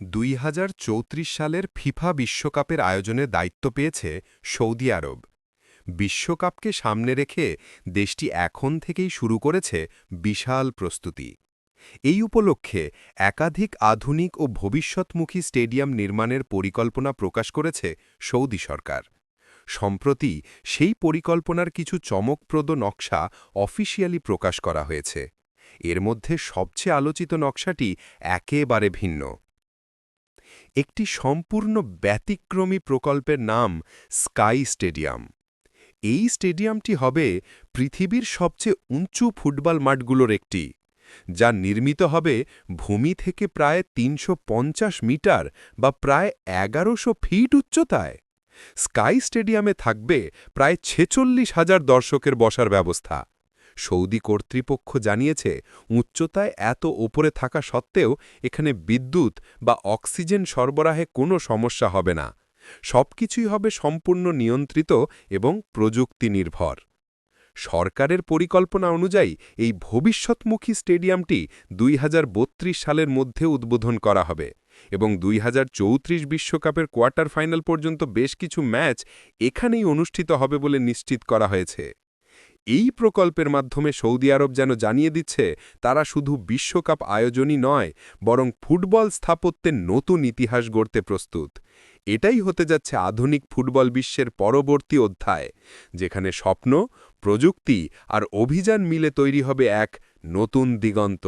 দুই হাজার চৌত্রিশ সালের ফিফা বিশ্বকাপের আয়োজনে দায়িত্ব পেয়েছে সৌদি আরব। বিশ্বকাপকে সামনে রেখে দেশটি এখন থেকেই শুরু করেছে বিশাল প্রস্তুতি। এই উপলক্ষে একাধিক আধুনিক ও ভবিষ্যৎমুখী স্টেডিয়াম নির্মাণের পরিকল্পনা প্রকাশ করেছে সৌদি সরকার। সম্প্রতি সেই পরিকল্পনার কিছু চমকপ্রদ নকশা অফিসিয়ালি প্রকাশ করা হয়েছে। এর মধ্যে সবচেয়ে আলোচিত নকশাটি একেবারে ভিন্ন। একটি সম্পূর্ণ ব্যতিক্রমী প্রকল্পের নাম স্কাই স্টেডিয়াম। এই স্টেডিয়ামটি হবে পৃথিবীর সবচেয়ে উঁচু ফুটবল মাঠগুলোর একটি, যা নির্মিত হবে ভূমি থেকে প্রায় ৩৫০ মিটার বা প্রায় এগারোশো ফিট উচ্চতায়। স্কাই স্টেডিয়ামে থাকবে প্রায় ছেচল্লিশ হাজার দর্শকের বসার ব্যবস্থা। সৌদি কর্তৃপক্ষ জানিয়েছে, উচ্চতায় এত ওপরে থাকা সত্ত্বেও এখানে বিদ্যুৎ বা অক্সিজেন সরবরাহে কোনো সমস্যা হবে না। সবকিছুই হবে সম্পূর্ণ নিয়ন্ত্রিত এবং প্রযুক্তি নির্ভর সরকারের পরিকল্পনা অনুযায়ী এই ভবিষ্যৎমুখী স্টেডিয়ামটি দুই হাজার বত্রিশ সালের মধ্যে উদ্বোধন করা হবে এবং দুই বিশ্বকাপের কোয়ার্টার ফাইনাল পর্যন্ত বেশ কিছু ম্যাচ এখানেই অনুষ্ঠিত হবে বলে নিশ্চিত করা হয়েছে। এই প্রকল্পের মাধ্যমে সৌদি আরব যেন জানিয়ে দিচ্ছে, তারা শুধু বিশ্বকাপ আয়োজনই নয়, বরং ফুটবল স্থাপত্যের নতুন ইতিহাস গড়তে প্রস্তুত। এটাই হতে যাচ্ছে আধুনিক ফুটবল বিশ্বের পরবর্তী অধ্যায়, যেখানে স্বপ্ন, প্রযুক্তি আর অভিযান মিলে তৈরি হবে এক নতুন দিগন্ত।